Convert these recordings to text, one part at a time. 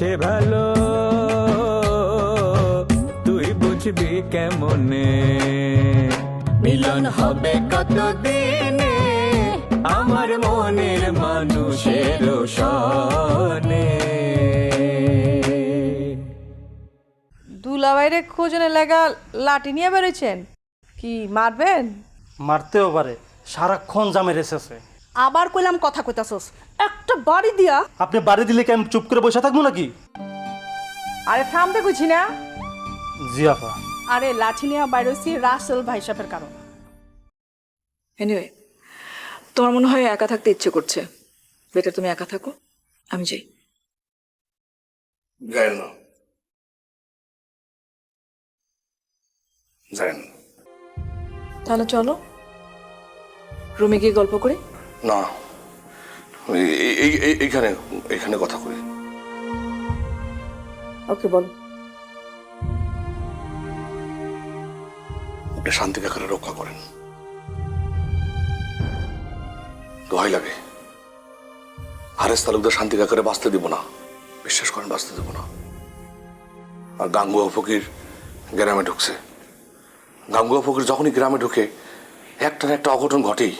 সে ভালো। তুই বুঝবি কেমনে? মিলন হবে কতদিনে? আমার মনের মানুষের সনে দুলাভাইরে খোঁজনে লাগা লাঠি নিয়ে বেরোচ্ছেন কি মারবেন? মারতেও পারে। সারাক্ষণ জামে রেসেছে। আবার কইলাম কথা কইতাছস। একটা বাড়ি দিয়া আপনি বাড়ি দিলে কি আমি চুপ করে বসে থাকব নাকি? আরে থামতে কইছি না। জিয়াফা আরে লাঠি নিয়ে বাইরেছি রাসেল ভাই সাহেবের কারণ। এনিওয়ে তোমার মনে হয় একা থাকতে ইচ্ছে করছে? বেটার তুমি একা থাকো আমি যাই। যায় না। যায় না। তাহলে চলো। রুমে গিয়ে গল্প করি। না। এই- এই- এই- এইখানে এইখানে কথা করি ওকে বলো। আপনি শান্তি কাকারে রক্ষা করেন। দোহাই লাগে। হারেস তালুকদার শান্তি কাকারে বাঁচতে দিব না। বিশ্বাস করেন বাঁচতে দিব না। আর গাঙ্গুয়া ফকির গ্রামে ঢুকছে। গাঙ্গুয়া ফকির যখনই গ্রামে ঢুকে একটা একটা অঘটন ঘটেই।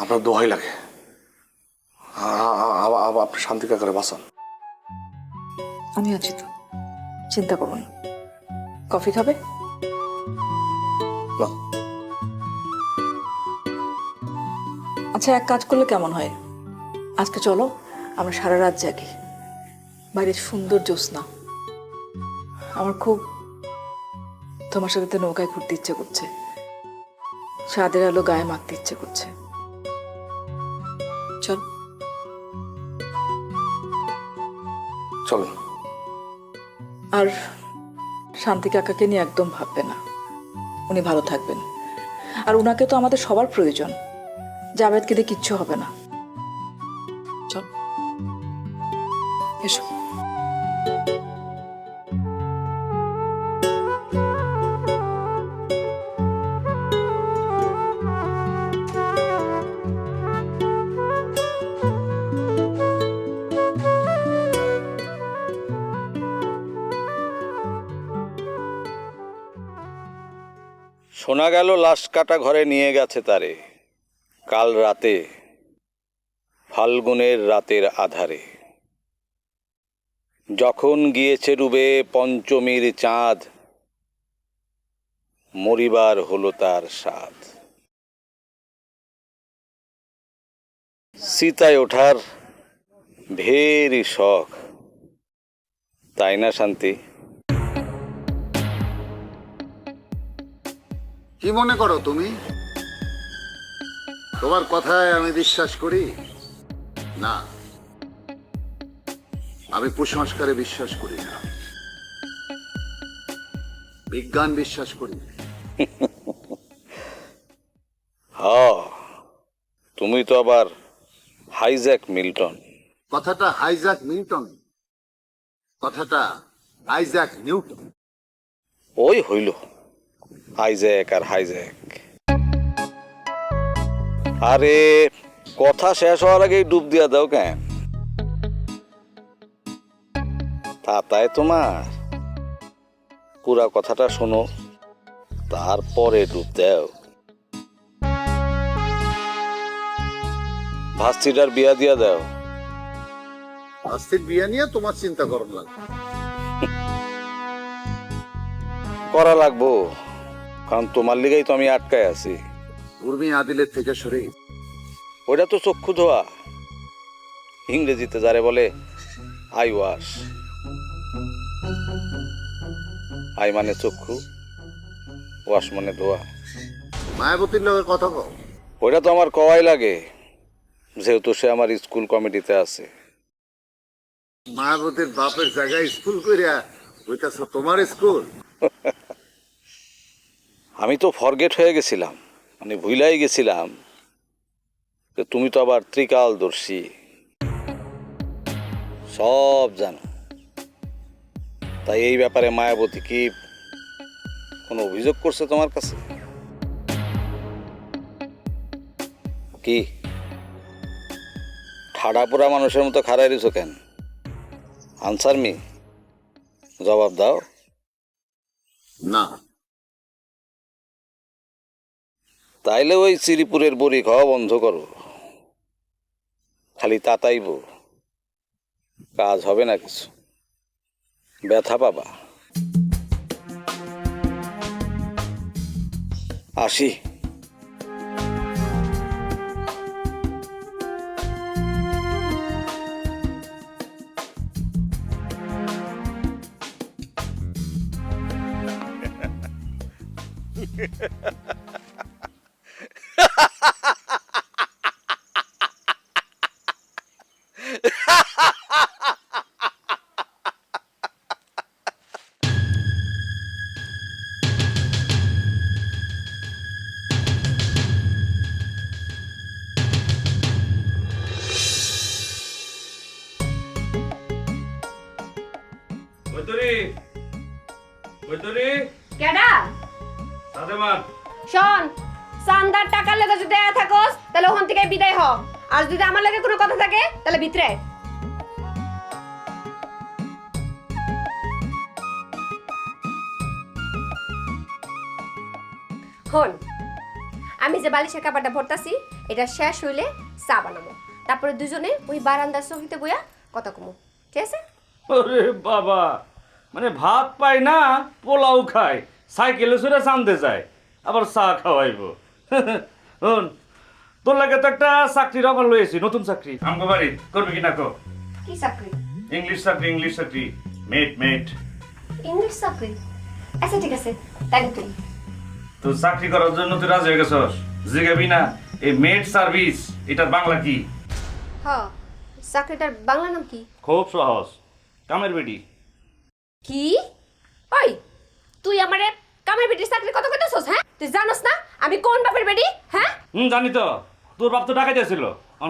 আপনার দোহাই লাগে। আপনি শান্তি কাকারে বাঁচান। আমি আছি তো। চিন্তা করো না। কফি খাবে? না। আচ্ছা এক কাজ করলে কেমন হয়? আজকে চলো আমরা সারা রাত জাগি। বাইরে সুন্দর জ্যোৎস্না। আমার খুব তোমার সাথে নৌকায় ঘুরতে ইচ্ছে করছে। সাদের আলো গায়ে মাখতে ইচ্ছে করছে। চল। চল। আর শান্তি কাকাকে নিয়ে একদম ভাববে না। উনি ভালো থাকবেন। আর উনাকে তো আমাদের সবার প্রয়োজন। জাভেদকে দিয়ে কিচ্ছু হবে না। শোনা গেল লাশ কাটা ঘরে নিয়ে গেছে তারে। কাল রাতে, ফাল্গুনের রাতের আধারে। যখন গিয়েছে ডুবে পঞ্চমীর চাঁদ, মরিবার হলো তার স্বাদ। সীতায় ওঠার ভেরি শখ। তাই না শান্তি? কি মনে করো তুমি? তোমার কথায় আমি বিশ্বাস করি? না। আমি কুসংস্কারে বিশ্বাস করি না। বিজ্ঞান বিশ্বাস করি হ তুমি তো আবার হাইজ্যাক মিল্টন। কথাটা হাইজ্যাক নিউটন কথাটা আইজ্যাক নিউটন। ওই হইল। হাইজ্যাক আর হাইজ্যাক আরে কথা শেষ হওয়ার আগেই ডুব দিয়া দাও কেন? তাতায় তোমার। পুরা কথাটা শোনো তারপরে ডুব দাও। ভাস্তিটার বিয়া দিয়া দাও। আস্তির বিয়ে নিয়ে তোমার চিন্তা করো লাগবে। করা লাগবো। কারণ তোমার লিগেই তো আমি আটকায় আছি। উর্মি আদিলের থেকে সরে ওটা তো চক্ষু ধোয়া। ইংরেজিতে যারে বলে আই ওয়াশ। আই মানে চক্ষু ওয়াশ মানে ধোয়া। মায়াবতীর লোকের কথা কও। ওইটা তো আমার কওয়াই লাগে যেহেতু সে আমার স্কুল কমিটিতে আছে। মায়াবতীর বাপের জায়গায় স্কুল করিয়া ওইটা তোমার স্কুল? আমি তো ফরগেট হয়ে গেছিলাম মানে ভুলাই গেছিলাম যে তুমি তো আবার ত্রিকালদর্শী। সব জানো। তাই এই ব্যাপারে মায়াবতী কি কোনো অভিযোগ করছে তোমার কাছে? কি? ঠাডা পোড়া মানুষের মতো খাড়াই রয়েছো কেন? আনসার মি জবাব দাও। না। তাইলে ওই শ্রীপুরের বড়ি খাওয়া বন্ধ করো। খালি তাতাইব। কাজ হবে না কিছু। ব্যথা পাবা। আসি। বৈতরি হন আমি যে বালিশের কাপড়টা ভরতাছি এটা শেষ হইলে চা বানাবো তারপরে দুজনে ওই বারান্দার চৌকিতে বইয়া কথা কমু। ঠিক আছে? ওরে বাবা! মানে ভাত পায় না পোলাও খায় সাইকেলে সুরে চান্দে যায় আবার চা খাওয়াইব। হন তোর লাগে তো একটা চাকরির অফার লয়েছি নতুন চাকরি। আমগো বাড়ি করবি কি না কো? কি চাকরি? ইংলিশ চাকরি ইংলিশ চাকরি। মেট মেট। ইংলিশ চাকরি? আচ্ছা ঠিক আছে তাই তুই। তো চাকরি করার জন্য তুই রাজি হয়ে গেছস? জিগাবি না এই মেড সার্ভিস এটার বাংলা কি? হ চাকরিটার বাংলা নাম কি? খুব সহজ কামের বেটি। কি? ওই তুই আমারে কামের চাকরি কত কইতেছস হ্যাঁ? তুই জানোস না আমি কোন বাপের বেটি হ্যাঁ? হুম জানি তো। তোর বাপ তো টাকা দিয়েছিল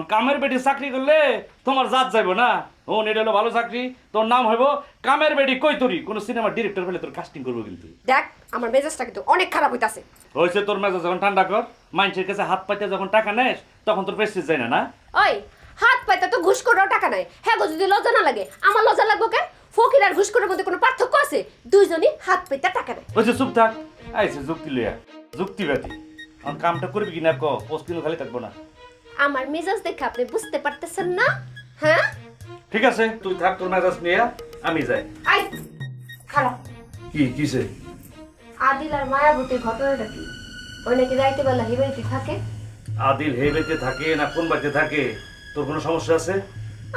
কামের বেটি চাকরি করলে তোমার জাত যাইবো না। ও এটা হলো ভালো চাকরি। তোর নাম হইব কামের বেটি কই তোরি কোন সিনেমার ডিরেক্টর পেলে তোর কাস্টিং করব কিন্তু। দেখ আমার মেজাজটা কিন্তু অনেক খারাপ হইতাছে। হয়েছে তোর মেজাজ যখন ঠান্ডা কর মানুষের কাছে হাত পাইতে যখন টাকা নেস তখন তোর প্রেস্টিজ যায় না না? ওই হাত পাইতে তো ঘুষ করাও টাকা নাই। হ্যাঁ গো যদি লজ্জা না লাগে আমার লজ্জা লাগবো কেন? ফকির আর ঘুষ করার মধ্যে কোনো পার্থক্য আছে? দুইজনই হাত পাইতে টাকা নেয়। হয়েছে চুপ থাক। আইছে যুক্তি লইয়া যুক্তিবাদী। এখন কামটা করবি কিনা ক? পোস্টিনও খালি থাকব না। আমার মেজাজ দেখে আপনি বুঝতে পারতেছেন না? হ্যাঁ? ঠিক আছে তুই থাক তোর মেজাজ নিয়ে আমি যাই। আই খারাপ কি কিসে? আদিল আর মায়াবতীর ঘটনাটা কি? ওই নাকি রাইতে বেলা হিবাইতে থাকে? আদিল হে বাড়িতে থাকে না কোন বাড়িতে থাকে? তোর কোনো সমস্যা আছে?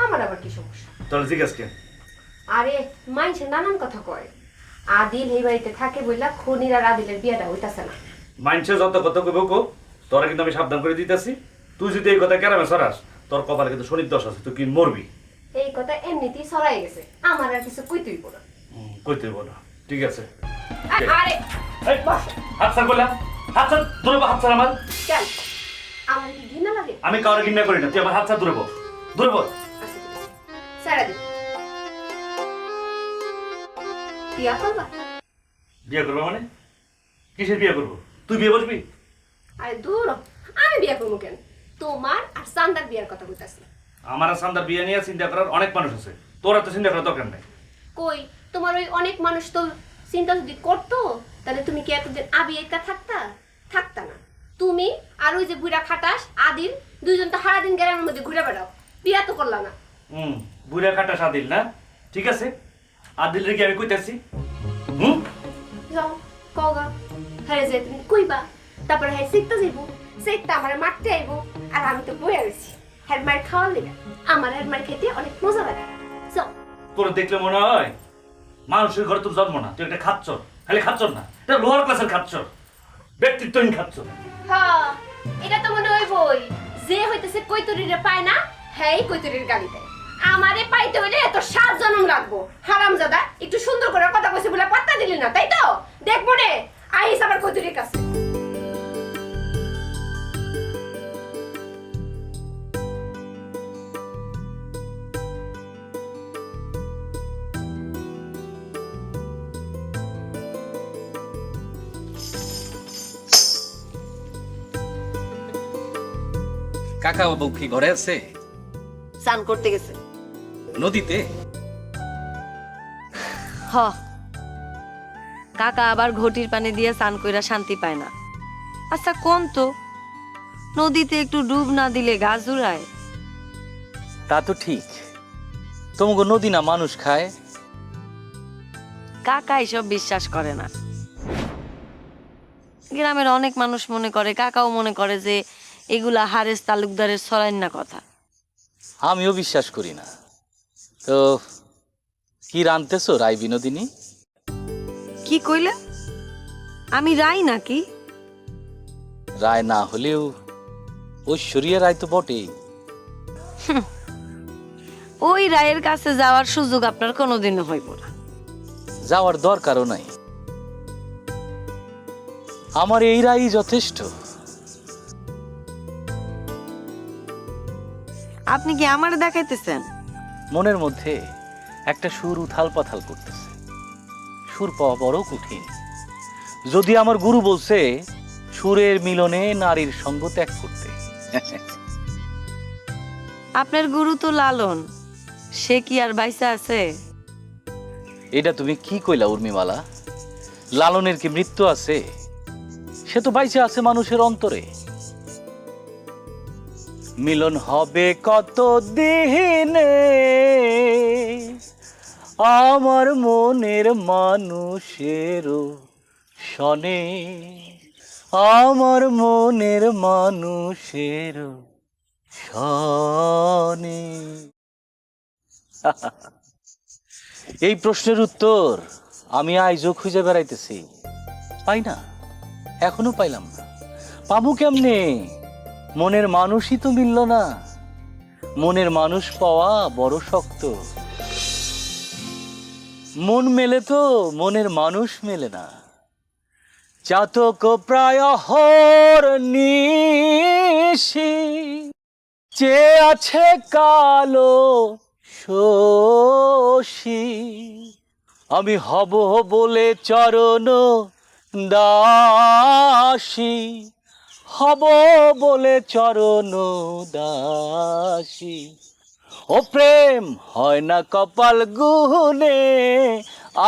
আমার আবার কি সমস্যা? তাহলে জিজ্ঞেস কেন আরে মাইনসে নানান কথা কয়। আদিল এই বাড়িতে থাকে বললা খনির আর আদিলের বিয়েটা হইতাছে না। মাইনসে যত কথা কইব কো তোরা কিন্তু আমি সাবধান করে দিতেছি। তুই যদি এই কথা কেরামে সরাস তোর কপালে কিন্তু শনির দশ আছে তুই কি মরবি? এই কথা এমনিতেই ছড়াই গেছে। আমার আর কিছু কইতেই না। হুম, কইতে হইব না। ঠিক আছে। আরে! এই, হাত ছাড় করলাম হাত ছাড় দূরে হাত ছাড় আমার। কেন? আমার কি ঘৃণা লাগে? আমি কারোর ঘৃণা করি না। তুই আমার হাত ছাড় দূরে বল দূরে বল। সারা দিন বিয়া করবা? বিয়ে করব মানে? কিসের বিয়ে করব? তুই বিয়ে বসবি? আরে দূর। আমি বিয়া করব কেন? তোমার আর সান্দার বিয়ার কথা কইতাছি। আমার সান্দার বিয়ে নিয়ে চিন্তা করার অনেক মানুষ আছে। তোরা তো চিন্তা করার দরকার নেই। কই? তোমার ওই অনেক মানুষ তো চিন্তা যদি করতো তাহলে তুমি কি এতদিন আবি একা থাকতা? থাকতা না। তুমি আর ওই যে বুড়া খাটাস আদিল দুইজন তো সারাদিন গ্রামের মধ্যে ঘুরে বেড়াও। বিয়া তো করলা না। হুম বুড়া কাটা আদিল না? ঠিক আছে? আদিল রেখে আমি কইতাছি? হুম? যাও কগা হ্যাঁ যে তুমি কইবা। তারপরে হ্যাঁ শিখতে যাইব। শিখতে আমার মারতে আইব। আর আমি তো বইয়া গেছি হ্যাঁ মার খাওয়ার লেগে আমার হ্যাঁ মার খেতে অনেক মজা লাগে। যাও তোর দেখলে মনে হয় মানুষের ঘরে তোর জন্ম না তুই একটা খাচ্ছর। খালি খাচ্ছর না এটা লোয়ার ক্লাসের খাচ্ছর। ব্যক্তিত্বহীন খাচ্ছর। হ্যাঁ এটা তো মনে হয় বই। যে হইতেছে কৈতরিরে পায় না হ্যাঁ কৈতরির গালি দেয় আমারে পাইতে হইলে এত সাত জনম লাগবো। হারাম হারামজাদা একটু সুন্দর করে কথা কইছে বলে পাত্তা দিলি না তাই তো? দেখব রে আইস আমার কৈতরির কাছে। কাকা বাবু কি ঘরে আছে? স্নান করতে গেছে। নদীতে? হ। কাকা আবার ঘটির পানি দিয়ে স্নান কইরা শান্তি পায় না। আচ্ছা কোন তো? নদীতে একটু ডুব না দিলে গাছ জুড়ায়। তা তো ঠিক। তোমাকে নদী না মানুষ খায়? কাকা এসব বিশ্বাস করে না। গ্রামের অনেক মানুষ মনে করে কাকাও মনে করে যে এগুলা হারেস তালুকদারের সরান্না কথা। আমিও বিশ্বাস করি না। তো কি রানতেছো রায় বিনোদিনী? কি কইলে? আমি রাই নাকি? রায় না হলেও ঐশ্বরিয়া রায় তো বটেই। ওই রায়ের কাছে যাওয়ার সুযোগ আপনার কোনোদিনও হইব না। যাওয়ার দরকারও নাই। আমার এই রায়ই যথেষ্ট। আপনি কি আমার দেখাইতেছেন? মনের মধ্যে একটা সুর উথাল পাথাল করতেছে। সুর পাওয়া বড় কঠিন। যদি আমার গুরু বলছে সুরের মিলনে নারীর সঙ্গ ত্যাগ করতে। আপনার গুরু তো লালন। সে কি আর বাইসা আছে? এটা তুমি কি কইলা উর্মিমালা? লালনের কি মৃত্যু আছে? সে তো বাইসে আছে মানুষের অন্তরে। মিলন হবে কত দিনে আমার মনের মানুষেরও শনে, আমার মনের মানুষেরও শনে। এই প্রশ্নের উত্তর আমি আইজও খুঁজে বেড়াইতেছি। পাই না? এখনও পাইলাম না। পাবো কেমনে? মনের মানুষই তো মিলল না। মনের মানুষ পাওয়া বড় শক্ত। মন মেলে তো মনের মানুষ মেলে না। চাতক প্রায় হর নিশি, চেয়ে আছে কালো শোষী আমি হব বলে চরণ দাসী। হব বলে চরণ দাসী ও প্রেম, হয় না কপাল গুনে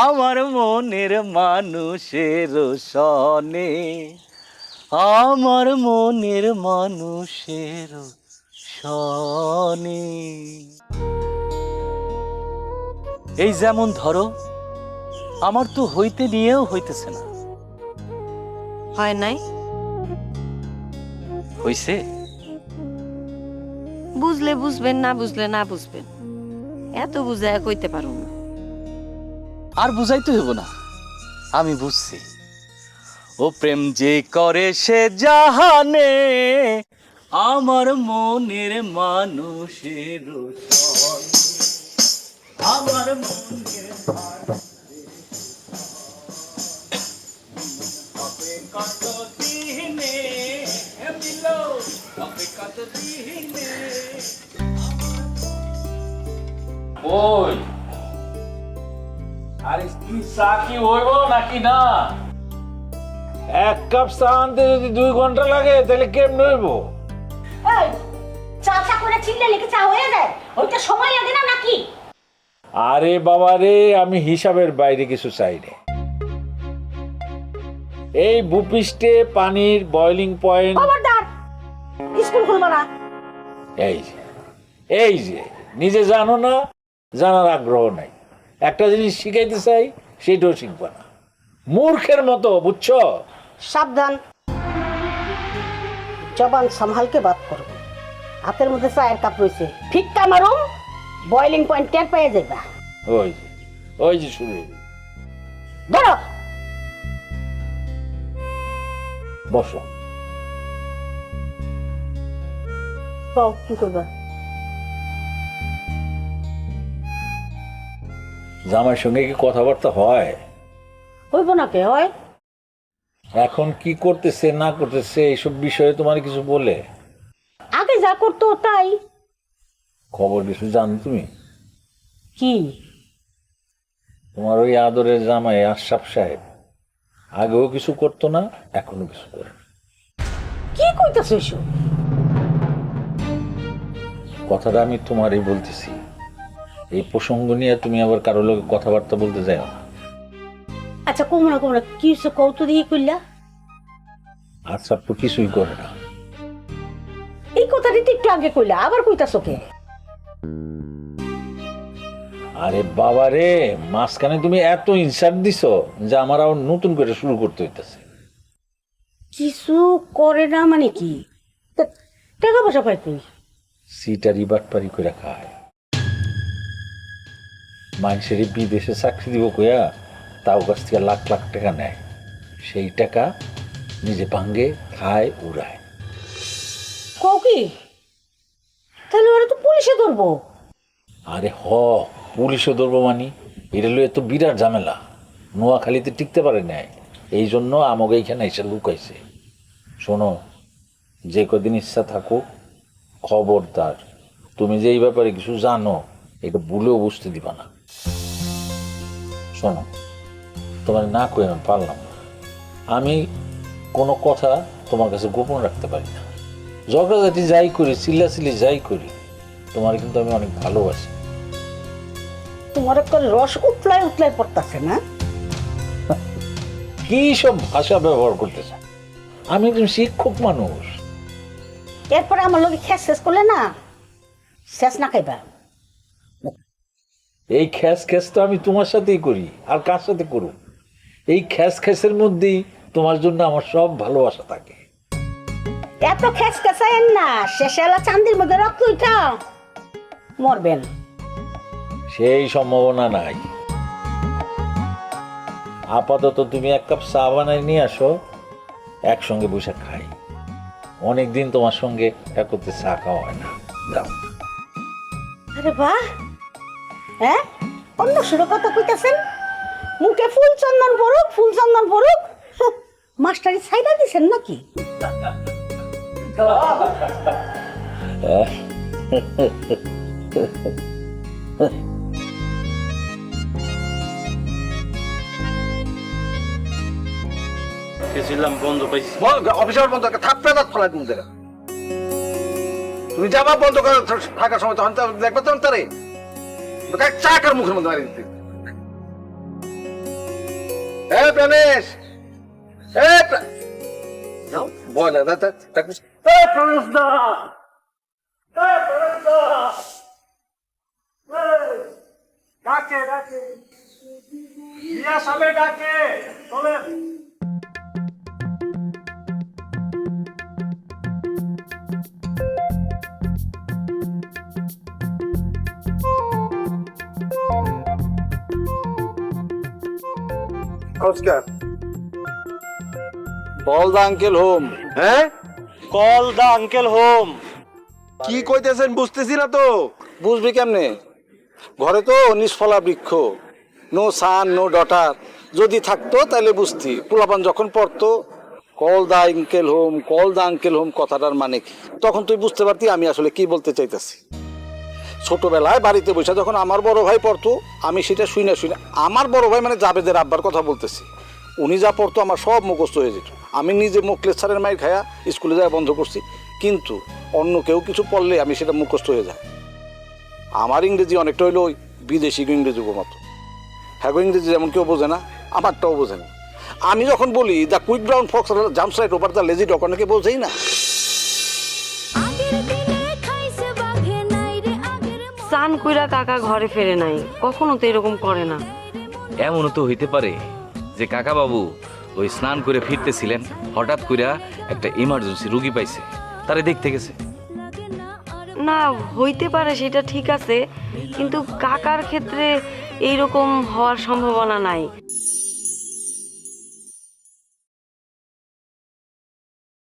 আমার মনের মানুষের সনে আমার মনের মানুষের সনে এই যেমন ধরো, আমার তো হইতে নিয়েও হইতেছে না। হয় নাই? হইছে? বুঝলে বুঝবেন না বুঝলে না বুঝবেন। এত বুঝায় কইতে পারুন না। আর বুঝাইতে হইব না। আমি বুঝছি। ও প্রেম যে করে সে জাহানে আমার মনের মানুষের। আমার মনের হবে কত দিনে মিল হবে কত দিনে ওই আরে কি চা কি হইব নাকি না? এক কাপ চা আনতে যদি দুই ঘণ্টা লাগে তাহলে কেমন হইব? চা চা করে চিল্লে লিখে চা হয়ে যায়? ওইটা সময় লাগে না নাকি? আরে বাবা রে আমি হিসাবের বাইরে কিছু চাই না। এই বুপিস্টে পানির বয়লিং পয়েন্ট খবরদার! স্কুল খুলবো না। এই যে এই যে নিজে জানো না জানার আগ্রহ নাই। একটা জিনিস শিখাইতে চাই সেটাও শিখবা না। মূর্খের মতো বুঝছ? সাবধান। জবান সামহালকে বাদ করো। হাতের মধ্যে চায়ের কাপ রয়েছে। ফিক্কা মারুম বয়লিং পয়েন্ট টের পেয়ে যাইবা। ওই যে ওই যে শুরু। ধরো। বসো। কও কি করবা? জামাইয়ের সঙ্গে কি কথাবার্তা হয়? হইব না কে হয়? এখন কি করতেছে না করতেছে এইসব বিষয়ে তোমার কিছু বলে? আগে যা করতো তাই। খবর কিছু জানো তুমি? কি? তোমার ওই আদরের জামাই আশরাফ সাহেব। আগেও কিছু করতো না এখনও কিছু করে। কি কইতাছ এসব? কথাটা আমি তোমারই বলতেছি। এই প্রসঙ্গ নিয়ে তুমি আবার কারও লোকে কথাবার্তা বলতে যাও না। আচ্ছা কোমরা কোমরা কি হইছে? দিয়ে কইলা। আশরাফ তো কিছুই করে না। এই কথাটি তো একটু আগে কইলা আবার কইতাছ কে? আরে বাবা রে মাঝখানে তুমি এত ইনসার্ট দিছো যে আমার আবার নতুন করে শুরু করতে হইতেছে। কিছু করে না মানে কি? তা টাকা পয়সা পাই কই? সিটারি বাটপারি করে খায়। মানুষের বিদেশে চাকরি দিব কইয়া তাও কাছ থেকে লাখ লাখ টাকা নেয়। সেই টাকা নিজে ভাঙ্গে খায় উড়ায়। কও কি? তাহলে ওরা তো পুলিশে ধরবো। আরে হ পুলিশও মানি। এটা লইয়া তো বিরাট ঝামেলা। নোয়াখালীতে টিকতে পারে নাই। এই জন্য আমাকে এইখানে এসে লুকাইছে। শোনো, যে কদিন ইচ্ছা থাকুক, খবরদার। তুমি যে এই ব্যাপারে কিছু জানো, এটা ভুলেও বুঝতে দিবা না। শোনো, তোমার না কই আমি পারলাম না। আমি কোনো কথা তোমার কাছে গোপন রাখতে পারি না। ঝগড়াঝাটি যাই করি, চিল্লাচিল্লি যাই করি, তোমার কিন্তু আমি অনেক ভালোবাসি। তোমার একটা রস উতলায় উতলায় পড়তাছে না? কি সব ভাষা ব্যবহার করতেছে? আমি একজন শিক্ষক মানুষ। এরপরে আমার লোকে শেষ শেষ করলে না? শেষ না খাইবা? এই খ্যাস খ্যাস তো আমি তোমার সাথেই করি আর কার সাথে করুক এই খ্যাস খ্যাসের মধ্যেই তোমার জন্য আমার সব ভালোবাসা থাকে। এত খেস খেসাইন না শেষে চান্দির মধ্যে রক্ত উঠা মরবেন। সেই সম্ভাবনা নাই। আপাতত তুমি এক কাপ চা বানাই নিয়ে আসো একসঙ্গে বসে খাই। অনেকদিন তোমার সঙ্গে একত্রে চা খাওয়া হয় না। যাও। আরে বাহ! হ্যাঁ অন্য সুর কথা কইতাছেন? মুখে ফুল চন্দন পড়ুক ফুল চন্দন পড়ুক। হাহ, মাস্টারি ছাইডা দিছেন নাকি? গেছিলাম বন্ধ পাইছি। অফিসার বন্ধ থাপড়ে দাঁত ফেলাই তুমি দেখা তুমি যাবা বন্ধ করে থাকার সময় তখন দেখবে তখন তারে। চাকার মুখের মধ্যে মারি দিতে। এ প্রাণেশ! এ প্রা- যাও, ভয় লাগে দেখ, দেখ, দেখ, এ প্রাণেশ দা! এ প্রাণেশ দা! এই, ডাকে ডাকে। ইয়া সবে ডাকে চলে নমস্কার। বল দা আঙ্কেল হোম। হ্যাঁ? Call the uncle home. কি কইতেছেন বুঝতেছি না তো। বুঝবি কেমনে? ঘরে তো নিষ্ফলা বৃক্ষ। No son no daughter. যদি থাকতো তাহলে বুঝতি পোলাপান যখন পড়তো call the uncle home call the uncle home কথাটার মানে কি? তখন তুই বুঝতে পারতি আমি আসলে কি বলতে চাইতেছি। ছোটবেলায় বাড়িতে বসে যখন আমার বড় ভাই পড়তো, আমি সেটা শুই না শুই না আমার বড় ভাই মানে জাবেদের আব্বার কথা বলতেছি। উনি যা পড়তো আমার সব মুখস্থ হয়ে যেত। আমি নিজে মুখলেস স্যারের মায়ের খায়া স্কুলে যাওয়া বন্ধ করছি, কিন্তু অন্য কেউ কিছু পড়লে আমি সেটা মুখস্থ হয়ে যায়। আমার ইংরেজি অনেকটা হইল ওই বিদেশি ইংরেজি মতো। হ্যাঁ ইংরেজি যেমন কেউ বোঝে না, আমারটাও বোঝে না। আমি যখন বলি the quick brown fox jumps right over the lazy dog অনেকে বোঝেই না। চান কইরা কাকা ঘরে ফেরে নাই। কখনো তো এরকম করে না। এমনও তো হইতে পারে যে কাকা বাবু ওই স্নান করে ফিরতেছিলেন হঠাৎ কইরা একটা ইমার্জেন্সি রুগী পাইছে। তারে দেখতে গেছে। না হইতে পারে সেটা ঠিক আছে কিন্তু কাকার ক্ষেত্রে এইরকম হওয়ার সম্ভাবনা নাই।